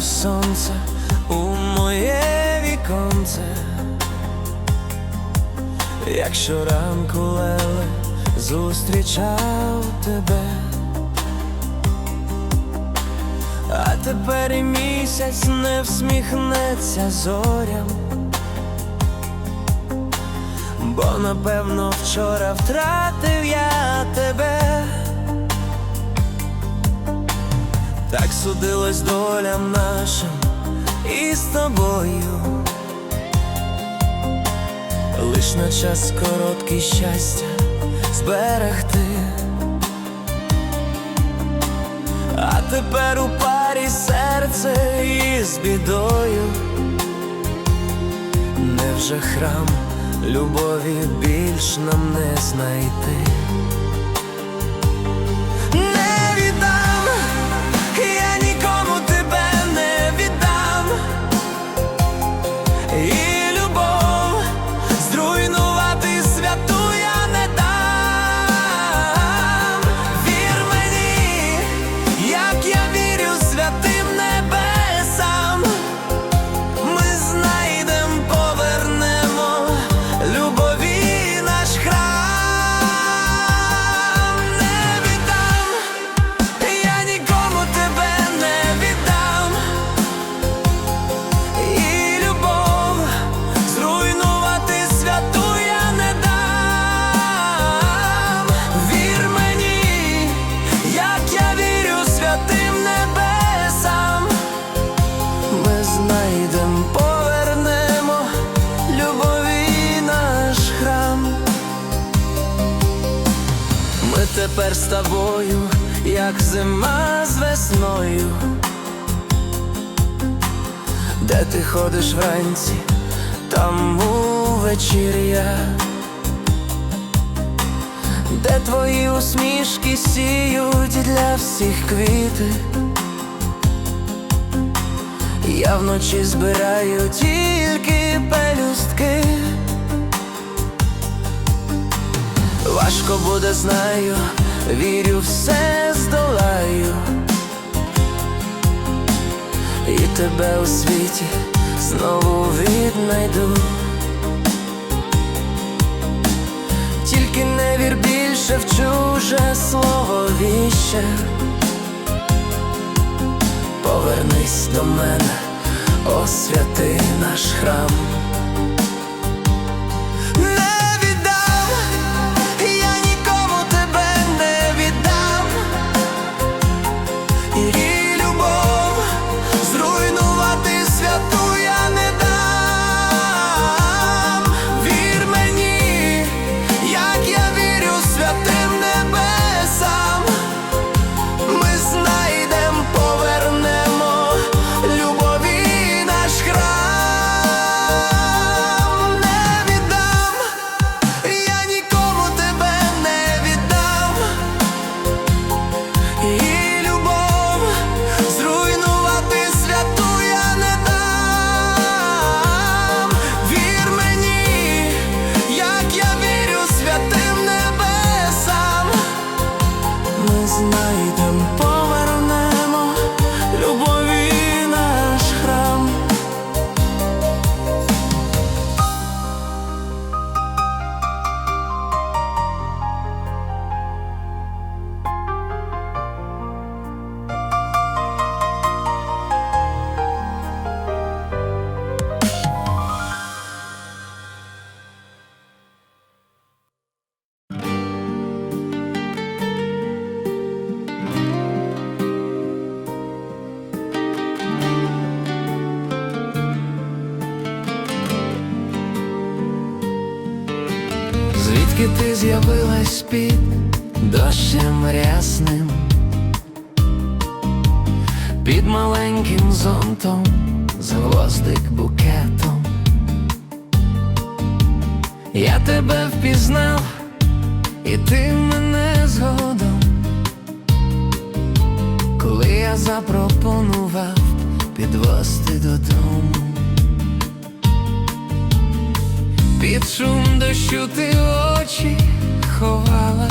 Сонце у моє віконце, як щоранку леле зустрічав тебе, а тепер і місяць не всміхнеться зорям, бо напевно вчора втратив я тебе. Так судилось долям нашим і з тобою. Лиш на час короткий щастя зберегти. А тепер у парі серце із бідою. Невже храм любові більш нам не знайти? Тепер з тобою, як зима з весною. Де ти ходиш вранці, там увечір я. Де твої усмішки сіють для всіх квіти. Я вночі збираю тільки пелюстки. Важко буде, знаю, вірю, все здолаю. І тебе у світі знову віднайду. Тільки не вір більше в чуже слово віще. Повернись до мене, освяти наш храм. З'явилась під дощем рясним, під маленьким зонтом, з гвоздик букетом. Я тебе впізнав, і ти мене згодом, коли я запропонував підвозти додому. Під шум дощу ти очі ховала,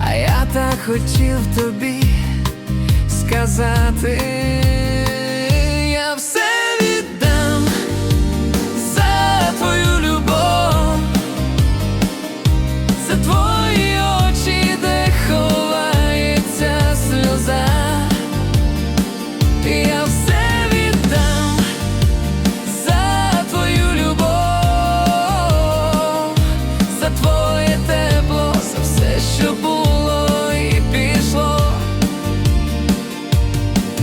а я так хотів тобі сказати.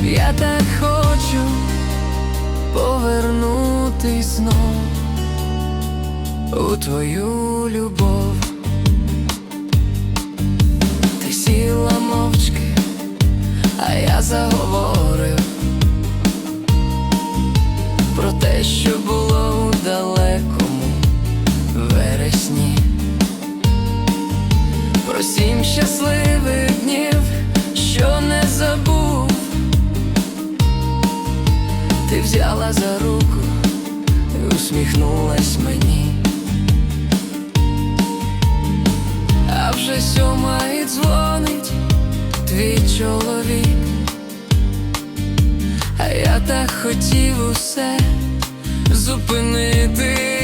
Я так хочу повернутись знов у твою любов. Ти сіла мовчки, а я заговорив про те, що було у далекому вересні, про сім щасливих днів, хотів усе зупинити.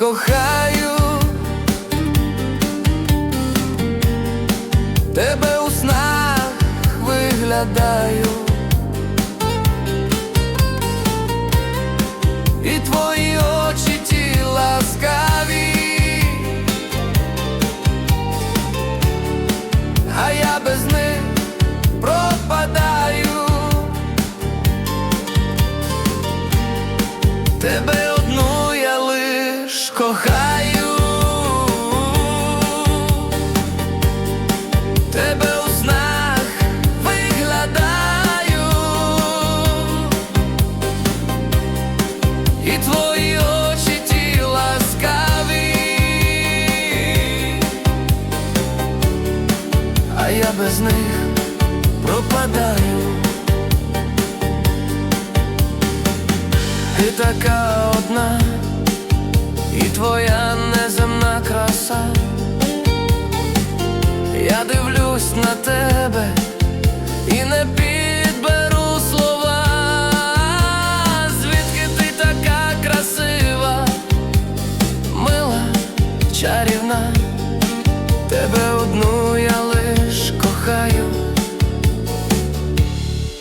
Кохаю, тебе у снах виглядаю, і твої очі ті ласкаві, а я без них пропадаю. Тебе кохаю, тебе у снах виглядаю, і твої очі ті ласкаві, а я без них пропадаю. Ти така одна, і твоя неземна краса. Я дивлюсь на тебе і не підберу слова, звідки ти така красива, мила, чарівна, тебе одну я лиш кохаю,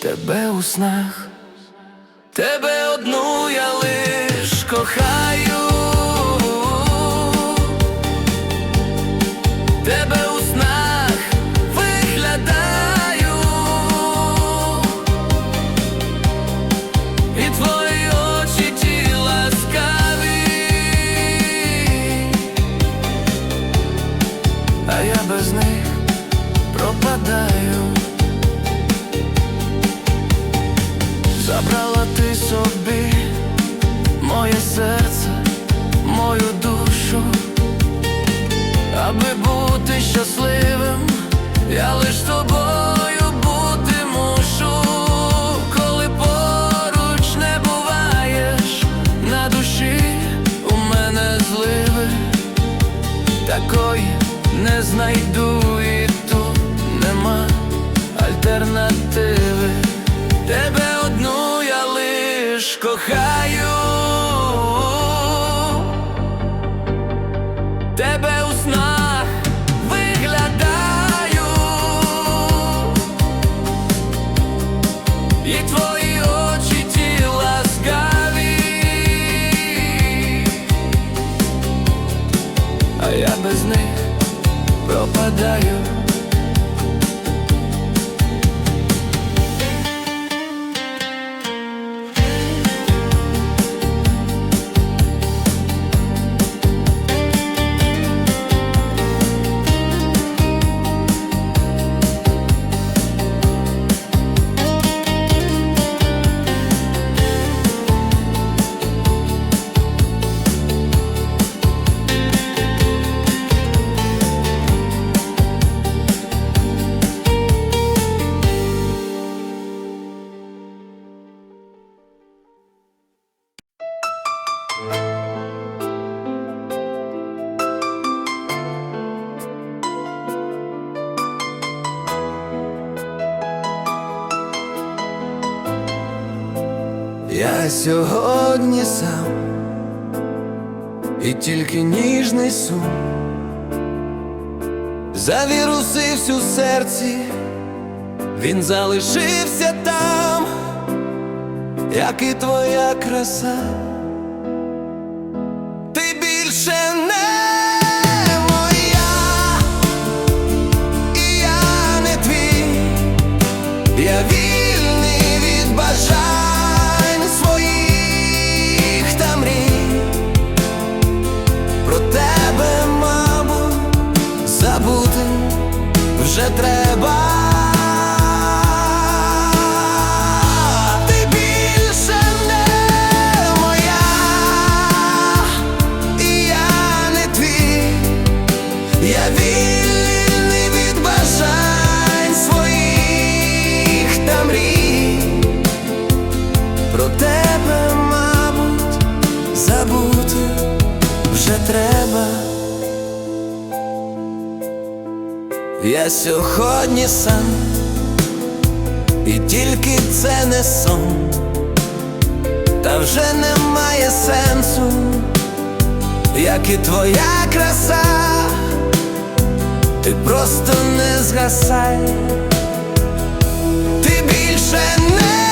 тебе у снах. Тебе одну я лиш кохаю, аби бути щасливим, я лиш тобою бути мушу, коли поруч не буваєш, на душі у мене зливи, такої не знайду і тут нема альтернатив. А я без них пропадаю. Сьогодні сам, і тільки ніжний сум. Завірусився у серці, він залишився там, як і твоя краса. Сьогодні сам, і тільки це не сон, та вже немає сенсу, як і твоя краса, ти просто не згасай, ти більше не